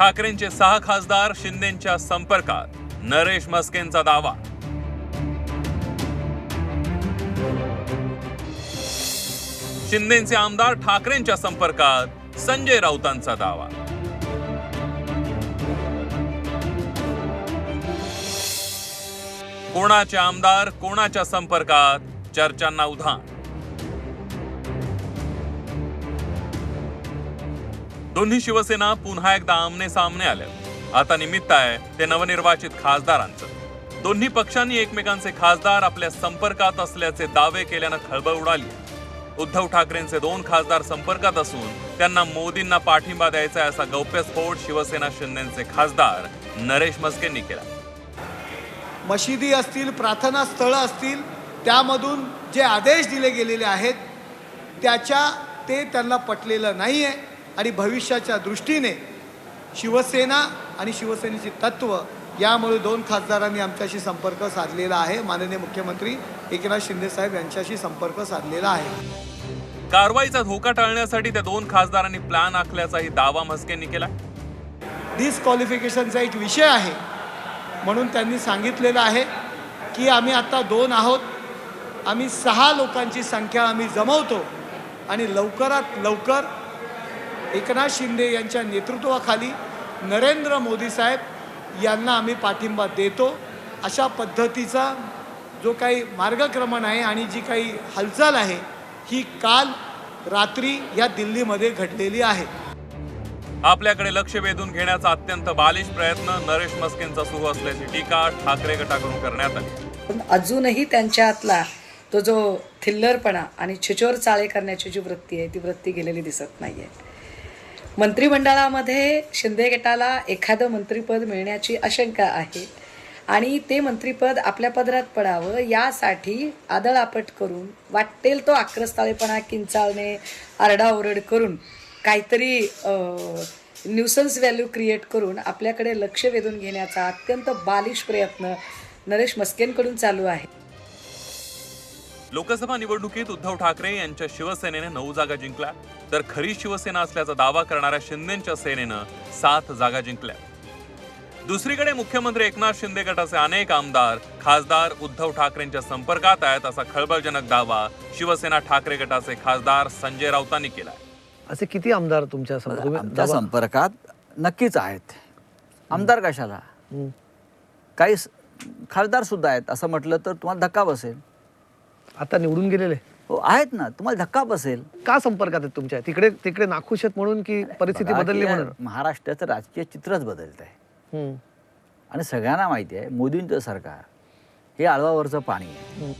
ठाकरेंचे सहा खासदार शिंदेच्या संपर्कात. नरेश मस्केंचा दावा. शिंदेचे आमदार ठाकरेंच्या संपर्कात संजय राऊतांचा दावा. कोणाचे आमदार कोणाच्या संपर्कात? चर्चांना उधाण. दोन्ही शिवसेना पुन्हा एकदा आमने सामने आल्या आता निमित्त आहे ते नवनिर्वाचित खासदारांचं. दोन्ही पक्षांनी एकमेकांचे खासदार आपल्या संपर्कात असल्याचे दावे केल्यानं खळबळ उडाली. उद्धव ठाकरेंचे दोन खासदार संपर्कात असून त्यांना मोदींना पाठिंबा द्यायचा आहे असा गौप्यस्फोट शिवसेना शिंदेचे खासदार नरेश मस्केंनी केला. मशिदी असतील प्रार्थना स्थळं असतील त्यामधून जे आदेश दिले गेलेले आहेत त्याच्या ते त्यांना पटलेलं नाही आहे आणि भविष्याच्या दृष्टीने शिवसेना आणि शिवसेनेची तत्त्व यामुळे दोन खासदारांनी आमच्याशी संपर्क साधलेला आहे. माननीय मुख्यमंत्री एकनाथ शिंदेसाहेब यांच्याशी संपर्क साधलेला आहे. कारवाईचा धोका टाळण्यासाठी त्या दोन खासदारांनी प्लॅन आखल्याचाही दावा मस्केंनी केला. डिस्क्वालिफिकेशनचा एक विषय आहे म्हणून त्यांनी सांगितलेलं आहे की आम्ही आता दोन आहोत. आम्ही सहा लोकांची संख्या आम्ही जमवतो आणि लवकरात लवकर एकनाथ शिंदे यांच्या नेतृत्वाखाली नरेंद्र मोदी साहेब यांना आम्ही पाठिंबा देतो. अशा पद्धतीचा जो काही मार्गक्रमण आहे आणि जी काही हालचाल आहे ही काल रात्री या दिल्लीमध्ये घडलेली आहे. आपल्याकडे लक्ष वेधून घेण्याचा अत्यंत बालिश प्रयत्न नरेश मस्केंचा सुरू असल्याची टीका ठाकरे गटाकडून करण्यात आली. पण अजूनही त्यांच्यातला तो जो थिल्लरपणा आणि छिचोर चाळे करण्याची जी वृत्ती आहे ती वृत्ती गेलेली दिसत नाहीये. मंत्रिमंडळामध्ये शिंदे गटाला एखादं मंत्रिपद मिळण्याची आशंका आहे आणि ते मंत्रिपद आपल्या पदरात पडावं यासाठी आदळापट करून वाटेल तो आक्रस्ताळेपणा किंचाळणे आरडाओरड करून काहीतरी न्यूसन्स व्हॅल्यू क्रिएट करून आपल्याकडे लक्ष वेधून घेण्याचा अत्यंत बालिश प्रयत्न नरेश मस्केंकडून चालू आहे. लोकसभा निवडणुकीत उद्धव ठाकरे यांच्या शिवसेनेने नऊ जागा जिंकल्या. तर खरी शिवसेना असल्याचा दावा करणाऱ्या शिंदेच्या सेनेनं सात जागा जिंकल्या. दुसरीकडे मुख्यमंत्री एकनाथ शिंदे गटाचे अनेक आमदार खासदार उद्धव ठाकरेंच्या संपर्कात आहेत असा खळबळजनक दावा शिवसेना ठाकरे गटाचे खासदार संजय राऊतांनी केला असे किती आमदार तुमच्या आमच्या दावा- संपर्कात नक्कीच आहेत. आमदार कशाला. काही स- खासदार सुद्धा आहेत. असं म्हटलं तर तुम्हाला धक्का बसेल. आता निवडून गेलेले? हो आहेत ना. तुम्हाला धक्का बसेल. का संपर्कात आहेत तुमच्या? तिकडे तिकडे नाखुश आहेत म्हणून की परिस्थिती बघा बदलली की म्हणून? महाराष्ट्राचं राजकीय चित्रच बदलत आहे हं. आणि सगळ्यांना माहिती आहे मोदींचं सरकार हे आळवावरचं पाणी आहे.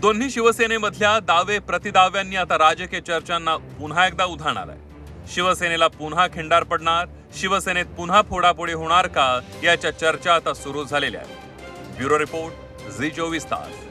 दोन्ही शिवसेनेमधल्या दावे प्रतिदाव्यांनी आता राजकीय चर्चांना पुन्हा एकदा उधाण आलंय शिवसेनेला पुन्हा खिंडार पडणार शिवसेनेत पुन्हा फोडाफोडी होणार का याच्या चर्चा आता सुरू झालेल्या आहेत. ब्युरो रिपोर्ट झी चोवीस तास.